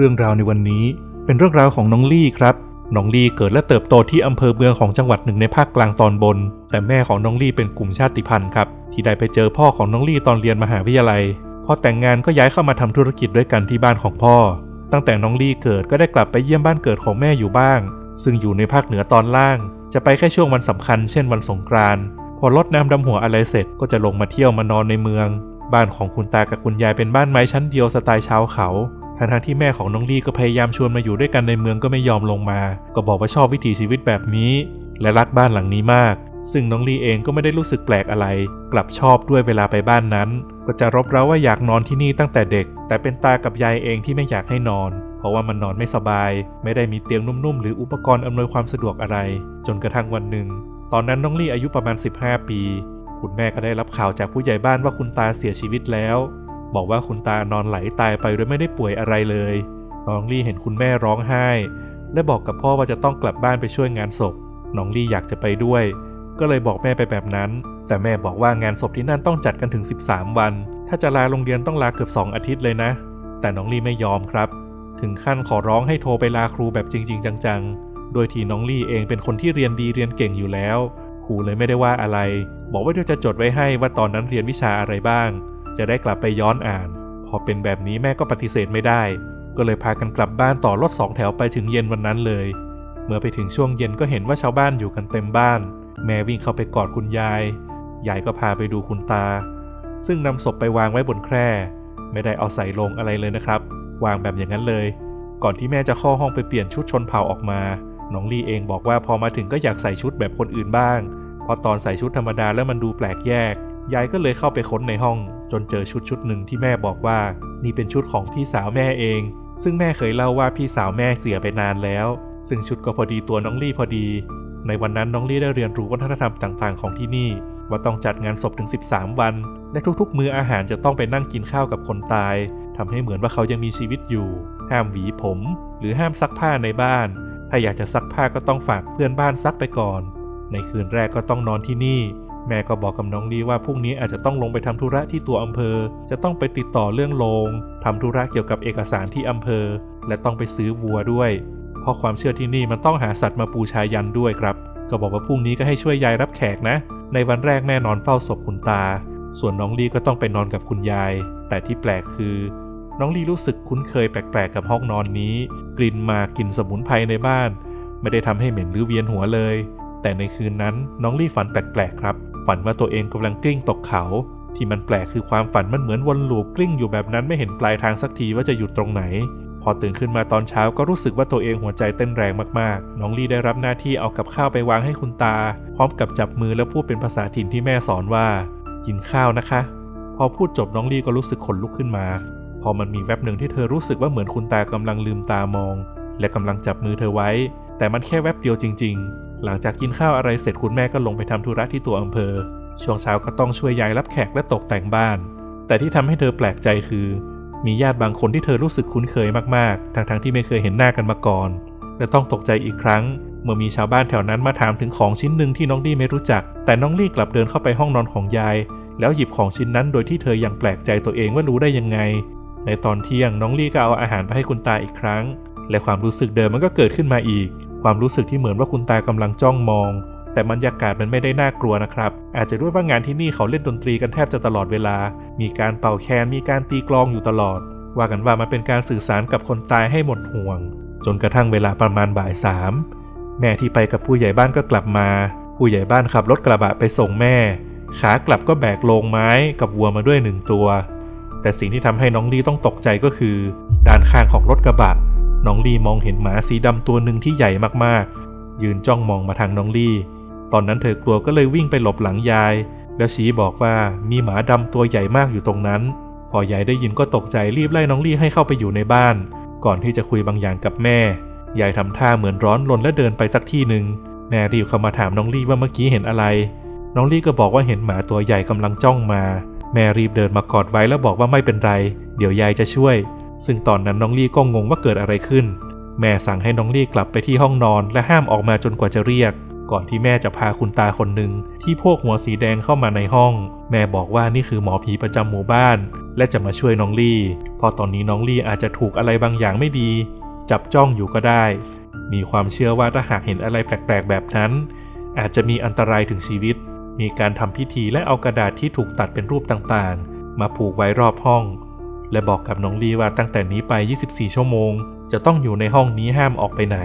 รื่องราวในวันนี้ เป็นเรื่องราวของน้องลี่ครับ น้องลี่เกิดและเติบโตที่อำเภอเมืองของจังหวัดหนึ่งในภาคกลางตอนบน แต่แม่ของน้องลี่เป็นกลุ่มชาติพันธุ์ครับ ที่ได้ไปเจอพ่อของน้องลี่ตอนเรียนมหาวิทยาลัย พอแต่งงานก็ย้ายเข้ามาทำธุรกิจด้วยกันที่บ้านของพ่อ ตั้งแต่น้องลี่เกิดก็ได้กลับไปเยี่ยมบ้านเกิดของแม่อยู่บ้าง ซึ่งอยู่ในภาคเหนือตอนล่าง จะไปแค่ช่วงวันสำคัญ เช่นวันสงกรานต์พอรดน้ำดำหัวอะไรเสร็จก็จะลงมาเที่ยวมานอนในเมือง บ้านของคุณตากับคุณยายเป็นบ้านไม้ชั้นเดียวสไตล์ชาวเขา ทั้งๆที่แม่ของน้องลี่ก็พยายามชวนมาอยู่ด้วยกันในเมืองก็ไม่ยอมลงมา ก็บอกว่าชอบวิถีชีวิตแบบนี้ และรักบ้านหลังนี้มาก ซึ่งน้องลี่เองก็ไม่ได้รู้สึกแปลกอะไร กลับชอบด้วยเวลาไปบ้านนั้น ก็จะรบเร้าว่าอยากนอนที่นี่ตั้งแต่เด็ก แต่เป็นตากับยายเองที่ไม่อยากให้นอน เพราะว่ามันนอนไม่สบาย ไม่ได้มีเตียงนุ่มๆ หรืออุปกรณ์อำนวยความสะดวกอะไร จนกระทั่งวันหนึ่ง ตอนนั้นน้องลี่อายุประมาณ 15 ปี คุณแม่ก็ได้รับข่าวจากผู้ใหญ่บ้านว่าคุณตาเสียชีวิตแล้ว บอกว่าคุณตานอนไหลตายไปโดยไม่ได้ป่วยอะไรเลย น้องลี่เห็นคุณแม่ร้องไห้ และบอกกับพ่อว่าจะต้องกลับบ้านไปช่วยงานศพ น้องลี่อยากจะไปด้วย ก็เลยบอกแม่ไปแบบนั้น แต่แม่บอกว่างานศพที่นั่นต้องจัดกันถึง 13 วัน ถ้าจะลาโรงเรียนต้องลาเกือบ 2 อาทิตย์เลยนะ แต่น้องลี่ไม่ยอมครับ ถึงขั้นขอร้องให้โทรไปลาครูแบบจริง ๆ จังๆ โดยที่น้องลี่เองเป็นคนที่เรียนดีเรียนเก่งอยู่แล้ว ครูเลยไม่ได้ว่าอะไร บอกว่าเดี๋ยวจะจดไว้ให้ว่าตอนนั้นเรียนวิชาอะไรบ้าง จะได้กลับไปย้อนอ่าน พอเป็นแบบนี้แม่ก็ปฏิเสธไม่ได้ ก็เลยพากันกลับบ้านต่อรถสองแถวไปถึงเย็นวันนั้นเลย เมื่อไปถึงช่วงเย็นก็เห็นว่าชาวบ้านอยู่กันเต็มบ้าน แม่วิ่งเข้าไปกอดคุณยาย ยายก็พาไปดูคุณตา ซึ่งนำศพไปวางไว้บนแคร่ ไม่ได้เอาใส่ลงอะไรเลยนะครับ วางแบบอย่างนั้นเลย ก่อนที่แม่จะเข้าห้องไปเปลี่ยนชุดชนเผ่าออกมา น้องลี่เองบอกว่าพอมาถึงก็อยากใส่ชุดแบบคนอื่นบ้างพอตอนใส่ชุดธรรมดาแล้วมันดูแปลกแยก ยายก็เลยเข้าไปค้นในห้อง จนเจอชุดชุดหนึ่งที่แม่บอกว่านี่เป็นชุดของพี่สาวแม่เอง ซึ่งแม่เคยเล่าว่าพี่สาวแม่เสียไปนานแล้ว ซึ่งชุดก็พอดีตัวน้องลี่พอดี ในวันนั้นน้องลี่ได้เรียนรู้วัฒนธรรมต่างๆ ของที่นี่ ว่าต้องจัดงานศพถึง 13 วัน และทุกๆ มื้ออาหารจะต้องไปนั่งกินข้าวกับคนตายทำให้เหมือนว่าเขายังมีชีวิตอยู่ ห้ามหวีผม หรือห้ามซักผ้าในบ้าน ถ้าอยากจะซักผ้าก็ต้องฝากเพื่อนบ้านซักไปก่อน ในคืนแรกก็ต้องนอนที่นี่ แม่ก็บอกกับน้องลีว่าพรุ่งนี้อาจจะต้องลงไปทำธุระที่ตัวอำเภอ จะต้องไปติดต่อเรื่องโรงทำธุระเกี่ยวกับเอกสารที่อำเภอ และต้องไปซื้อวัวด้วย เพราะความเชื่อที่นี่มันต้องหาสัตว์มาปูชายันด้วยครับ ก็บอกว่าพรุ่งนี้ก็ให้ช่วยยายรับแขกนะ ในวันแรกแม่นอนเฝ้าศพคุณตา ส่วนน้องลีก็ต้องไปนอนกับคุณยาย แต่ที่แปลกคือ น้องลีรู้สึกคุ้นเคยแปลกๆกับห้องนอนนี้ กลิ่นมากลิ่นสมุนไพรในบ้าน ไม่ได้ทำให้เหม็นหรือเวียนหัวเลย แต่ในคืนนั้นน้องลี่ฝันแปลกๆครับ ฝันว่าตัวเองกำลังกลิ้งตกเขา ที่มันแปลกคือความฝันมันเหมือนวนลูปกลิ้งอยู่แบบนั้นไม่เห็นปลายทางสักทีว่าจะหยุดตรงไหน พอตื่นขึ้นมาตอนเช้าก็รู้สึกว่าตัวเองหัวใจเต้นแรงมากๆ น้องลี่ได้รับหน้าที่เอากับข้าวไปวางให้คุณตา พร้อมกับจับมือแล้วพูดเป็นภาษาถิ่นที่แม่สอนว่า กินข้าวนะคะ พอพูดจบน้องลี่ก็รู้สึกขนลุกขึ้นมา พอมันมีแวบหนึ่งที่เธอรู้สึกว่าเหมือนคุณตากำลังลืมตามอง และกำลังจับมือเธอไว้ แต่มันแค่แวบเดียวจริง ๆ หลังจากกินข้าวอะไรเสร็จคุณแม่ก็ลงไปทำธุระที่ตัวอำเภอ ช่วงเช้าก็ต้องช่วยยายรับแขกและตกแต่งบ้าน แต่ที่ทำให้เธอแปลกใจคือ มีญาติบางคนที่เธอรู้สึกคุ้นเคยมากๆ ทั้งๆที่ไม่เคยเห็นหน้ากันมาก่อน และต้องตกใจอีกครั้ง เมื่อมีชาวบ้านแถวนั้นมาถามถึงของชิ้นหนึ่งที่น้องลี่ไม่รู้จัก แต่น้องลี่กลับเดินเข้าไปห้องนอนของยาย แล้วหยิบของชิ้นนั้นโดยที่เธอยังแปลกใจตัวเองว่ารู้ได้ยังไง ในตอนเที่ยงน้องลี่ก็เอาอาหารไปให้คุณตาอีกครั้ง และความรู้สึกเดิมมันก็เกิดขึ้นมาอีก ความรู้สึกที่เหมือนว่าคุณตากำลังจ้องมอง แต่บรรยากาศมันไม่ได้น่ากลัวนะครับ อาจจะด้วยว่างานที่นี่เขาเล่นดนตรีกันแทบจะตลอดเวลา มีการเป่าแคนมีการตีกลองอยู่ตลอด ว่ากันว่ามันเป็นการสื่อสารกับคนตายให้หมดห่วง จนกระทั่งเวลาประมาณบ่ายสามแม่ที่ไปกับผู้ใหญ่บ้านก็กลับมา ผู้ใหญ่บ้านขับรถกระบะไปส่งแม่ ขากลับก็แบกโลงไม้กับวัวมาด้วยหนึ่งตัว แต่สิ่งที่ทำให้น้องลี่ต้องตกใจก็คือ ด้านข้างของรถกระบะ น้องลี่มองเห็นหมาสีดำตัวหนึ่งที่ใหญ่มากๆ ยืนจ้องมองมาทางน้องลี่ ตอนนั้นเธอกลัวก็เลยวิ่งไปหลบหลังยาย แล้วชี้บอกว่ามีหมาดำตัวใหญ่มากอยู่ตรงนั้น พอยายได้ยินก็ตกใจรีบไล่น้องลี่ให้เข้าไปอยู่ในบ้าน ก่อนที่จะคุยบางอย่างกับแม่ ยายทำท่าเหมือนร้อนรนและเดินไปสักที่หนึ่งแม่รีบเข้ามาถามน้องลี่ว่าเมื่อกี้เห็นอะไร น้องลี่ก็บอกว่าเห็นหมาตัวใหญ่กำลังจ้องมา แม่รีบเดินมากอดไว้แล้วบอกว่าไม่เป็นไร เดี๋ยวยายจะช่วย ซึ่งตอนนั้นน้องลี่ก็งงว่าเกิดอะไรขึ้น แม่สั่งให้น้องลี่กลับไปที่ห้องนอนและห้ามออกมาจนกว่าจะเรียก ก่อนที่แม่จะพาคุณตาคนหนึ่งที่พวกหัวสีแดงเข้ามาในห้อง แม่บอกว่านี่คือหมอผีประจำหมู่บ้านแและจะมาช่วยน้องลี่เพราะตอนนี้น้องลี่อาจจะถูกอะไรบางอย่างไม่ดี จับจ้องอยู่ก็ได้ มีความเชื่อว่าถ้าหากเห็นอะไรแปลกๆแบบนั้น อาจจะมีอันตรายถึงชีวิต มีการทำพิธีและเอากระดาษที่ถูกตัดเป็นรูปต่างๆ มาผูกไว้รอบห้อง และบอกกับน้องลีว่าตั้งแต่นี้ไป 24 ชั่วโมง จะต้องอยู่ในห้องนี้ห้ามออกไปไหน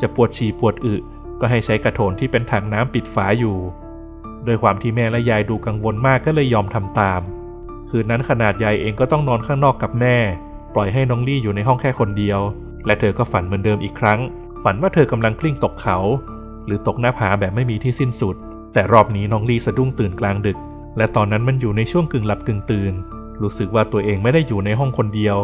จะปวดฉี่ปวดอึก็ให้ใช้กระโถนที่เป็นถังน้ำปิดฝาอยู่โดยความที่แม่และยายดูกังวลมากก็เลยยอมทำตาม คืนนั้นขนาดยายเองก็ต้องนอนข้างนอกกับแม่ ปล่อยให้น้องลี่อยู่ในห้องแค่คนเดียว และเธอก็ฝันเหมือนเดิมอีกครั้ง ฝันว่าเธอกำลังกลิ้งตกเขา หรือตกหน้าผาแบบไม่มีที่สิ้นสุด แต่รอบนี้น้องลี่สะดุ้งตื่นกลางดึก และตอนนั้นมันอยู่ในช่วงกึ่งหลับกึ่งตื่น รู้สึกว่าตัวเองไม่ได้อยู่ในห้องคนเดียว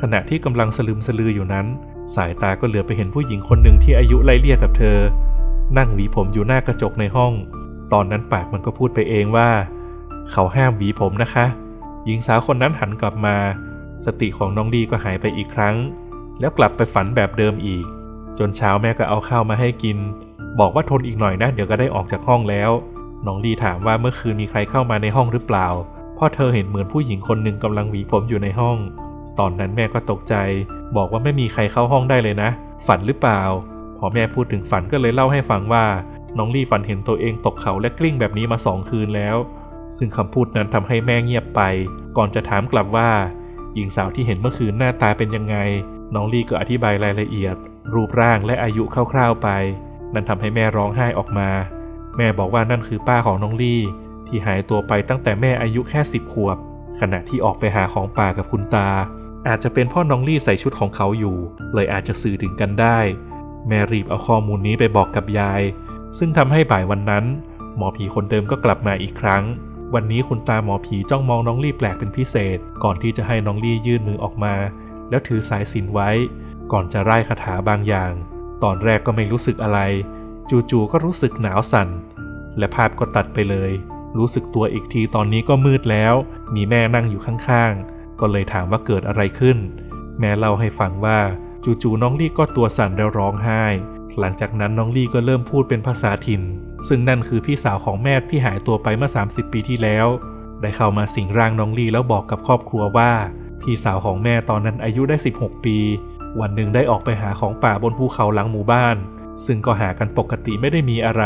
ขณะที่กำลังสลืมสลืออยู่นั้น สายตาก็เหลือไปเห็นผู้หญิงคนหนึ่งที่อายุไล่เลี่ยกับเธอ นั่งหวีผมอยู่หน้ากระจกในห้อง ตอนนั้นปากมันก็พูดไปเองว่า เขาห้ามหวีผมนะคะ หญิงสาวคนนั้นหันกลับมา สติของน้องดีก็หายไปอีกครั้ง แล้วกลับไปฝันแบบเดิมอีก จนเช้าแม่ก็เอาข้าวมาให้กิน บอกว่าทนอีกหน่อยนะเดี๋ยวก็ได้ออกจากห้องแล้ว น้องดีถามว่าเมื่อคืนมีใครเข้ามาในห้องหรือเปล่า พราะเธอเห็นเหมือนผู้หญิงคนหนึ่งกำลังหวีผมอยู่ในห้อง ตอนนั้นแม่ก็ตกใจ บอกว่าไม่มีใครเข้าห้องได้เลยนะ ฝันหรือเปล่า พอแม่พูดถึงฝันก็เลยเล่าให้ฟังว่า น้องลี่ฝันเห็นตัวเองตกเขาและกลิ้งแบบนี้มาสองคืนแล้ว ซึ่งคำพูดนั้นทำให้แม่เงียบไป ก่อนจะถามกลับว่าหญิงสาวที่เห็นเมื่อคืนหน้าตาเป็นยังไง น้องลี่ก็อธิบายรายละเอียด รูปร่างและอายุคร่าวๆไป นั่นทำให้แม่ร้องไห้ออกมา แม่บอกว่านั่นคือป้าของน้องลี่ ที่หายตัวไปตั้งแต่แม่อายุแค่สิบขวบ ขณะที่ออกไปหาของป่ากับคุณตา อาจจะเป็นพ่อน้องลี่ใส่ชุดของเขาอยู่ เลยอาจจะสื่อถึงกันได้ แม่รีบเอาข้อมูลนี้ไปบอกกับยาย ซึ่งทำให้บ่ายวันนั้น หมอผีคนเดิมก็กลับมาอีกครั้ง วันนี้คุณตาหมอผีจ้องมองน้องลี่แปลกเป็นพิเศษ ก่อนที่จะให้น้องลี่ยื่นมือออกมา แล้วถือสายสินไว้ ก่อนจะไล่คาถาบางอย่าง ตอนแรกก็ไม่รู้สึกอะไร จู่ๆก็รู้สึกหนาวสั่น และภาพก็ตัดไปเลย รู้สึกตัวอีกทีตอนนี้ก็มืดแล้ว มีแม่นั่งอยู่ข้างๆ ก็เลยถามว่าเกิดอะไรขึ้น แม่เล่าให้ฟังว่าจู่ๆน้องลี่ก็ตัวสั่นแล้วร้องไห้ หลังจากนั้นน้องลี่ก็เริ่มพูดเป็นภาษาถิ่น ซึ่งนั่นคือพี่สาวของแม่ที่หายตัวไปเมื่อ 30 ปีที่แล้ว ได้เข้ามาสิงร่างน้องลี่แล้วบอกกับครอบครัวว่า พี่สาวของแม่ตอนนั้นอายุได้ 16 ปี วันหนึ่งได้ออกไปหาของป่าบนภูเขาหลังหมู่บ้าน ซึ่งก็หากันปกติไม่ได้มีอะไร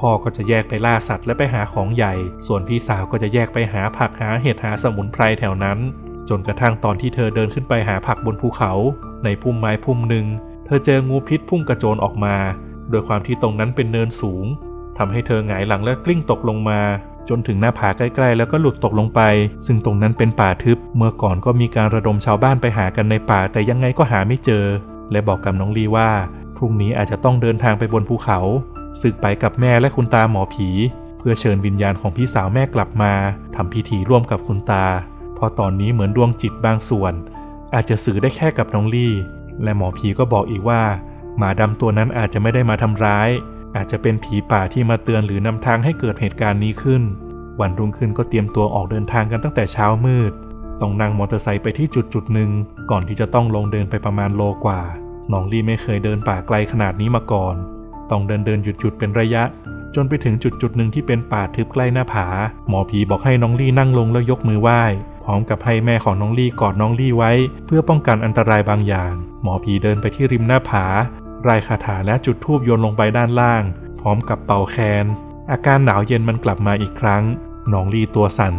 พ่อก็จะแยกไปล่าสัตว์และไปหาของใหญ่ ส่วนพี่สาวก็จะแยกไปหาผักหาเห็ดหาสมุนไพรแถวนั้น จนกระทั่งตอนที่เธอเดินขึ้นไปหาผักบนภูเขา ในพุ่มไม้พุ่มหนึ่ง เธอเจองูพิษพุ่งกระโจนออกมา โดยความที่ตรงนั้นเป็นเนินสูงทำให้เธอหงายหลังและกลิ้งตกลงมา จนถึงหน้าผาใกล้ ๆ แล้วก็หลุดตกลงไป ซึ่งตรงนั้นเป็นป่าทึบ เมื่อก่อนก็มีการระดมชาวบ้านไปหากันในป่าแต่ยังไงก็หาไม่เจอ และบอกกับน้องลีว่าพรุ่งนี้อาจจะต้องเดินทางไปบนภูเขา ซึ่งไปกับแม่และคุณตาหมอผี เพื่อเชิญวิญญาณของพี่สาวแม่กลับมาทำพิธีร่วมกับคุณตาพราะตอนนี้เหมือนดวงจิตบางส่วน อาจจะสื่อได้แค่กับน้องลี่ และหมอผีก็บอกอีกว่า หมาดำตัวนั้นอาจจะไม่ได้มาทำร้าย อาจจะเป็นผีป่าที่มาเตือนหรือนำทางให้เกิดเหตุการณ์นี้ขึ้น วันรุ่งขึ้นก็เตรียมตัวออกเดินทางกันตั้งแต่เช้ามืดต้องนั่งมอเตอร์ไซค์ไปที่จุดจุดหนึ่งก่อนที่จะต้องลงเดินไปประมาณโลกว่าน้องลี่ไม่เคยเดินป่าไกลขนาดนี้มาก่อน ต้องเดินเดินหยุดหยุดเป็นระยะ จนไปถึงจุดจุดหนึ่งที่เป็นป่าทึบใกล้หน้าผา หมอผีบอกให้น้องลี่นั่งลงแล้วยกมือไหว้พร้อมกับให้แม่ของน้องลี่กอดน้องลี่ไว้ เพื่อป้องกันอันตรายบางอย่าง หมอผีเดินไปที่ริมหน้าผารายคาถาและจุดทูบโยนลงไปด้านล่าง พร้อมกับเป่าแคน อาการหนาวเย็นมันกลับมาอีกครั้งน้องลี่ตัวสั่น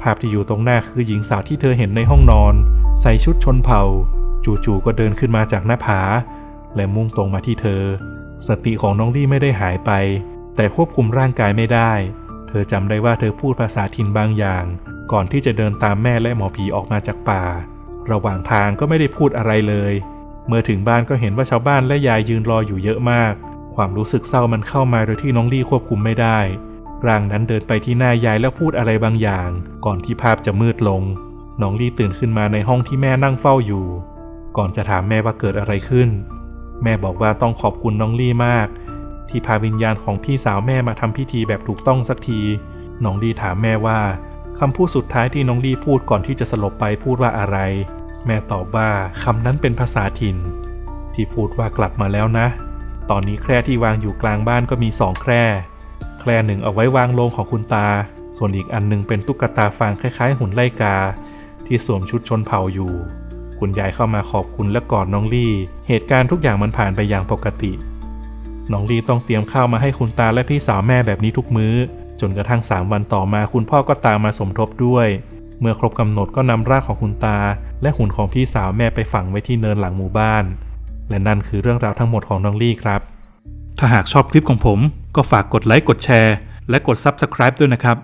ภาพที่อยู่ตรงหน้าคือหญิงสาวที่เธอเห็นในห้องนอน ใส่ชุดชนเผ่า จู่ๆก็เดินขึ้นมาจากหน้าผา และมุ่งตรงมาที่เธอ สติของน้องลี่ไม่ได้หายไป แต่ควบคุมร่างกายไม่ได้ เธอจำได้ว่าเธอพูดภาษาถิ่นบางอย่าง ก่อนที่จะเดินตามแม่และหมอผีออกมาจากป่า ระหว่างทางก็ไม่ได้พูดอะไรเลย เมื่อถึงบ้านก็เห็นว่าชาวบ้านและยายยืนรออยู่เยอะมาก ความรู้สึกเศร้ามันเข้ามาโดยที่น้องลี่ควบคุมไม่ได้ร่างนั้นเดินไปที่หน้ายายแล้วพูดอะไรบางอย่าง ก่อนที่ภาพจะมืดลง น้องลี่ตื่นขึ้นมาในห้องที่แม่นั่งเฝ้าอยู่ ก่อนจะถามแม่ว่าเกิดอะไรขึ้น แม่บอกว่าต้องขอบคุณน้องลี่มาก ที่พาวิญญาณของพี่สาวแม่มาทำพิธีแบบถูกต้องสักที น้องลี่ถามแม่ว่าคำพูดสุดท้ายที่น้องลี่พูดก่อนที่จะสลบไปพูดว่าอะไร แม่ตอบว่าคำนั้นเป็นภาษาถิ่น ที่พูดว่ากลับมาแล้วนะ ตอนนี้แคร่ที่วางอยู่กลางบ้านก็มีสองแคร่ แคร่หนึ่งเอาไว้วางโลงของคุณตา ส่วนอีกอันหนึงเป็นตุ๊กตาฟางคล้ายๆ หุ่นไล่กา ที่สวมชุดชนเผ่าอยู่ คุณยายเข้ามาขอบคุณและกอดน้องลี่ เหตุการณ์ทุกอย่างมันผ่านไปอย่างปกติ น้องลี่ต้องเตรียมข้าวมาให้คุณตาและพี่สาวแม่แบบนี้ทุกมื้อ จนกระทั่งสามวันต่อมาคุณพ่อก็ตามมาสมทบด้วย เมื่อครบกำหนดก็นำร่างของคุณตา และหุ่นของพี่สาวแม่ไปฝังไว้ที่เนินหลังหมู่บ้าน และนั่นคือเรื่องราวทั้งหมดของน้องลี่ครับ ถ้าหากชอบคลิปของผม ก็ฝากกดไลค์กดแชร์ และกด Subscribe ด้วยนะครับ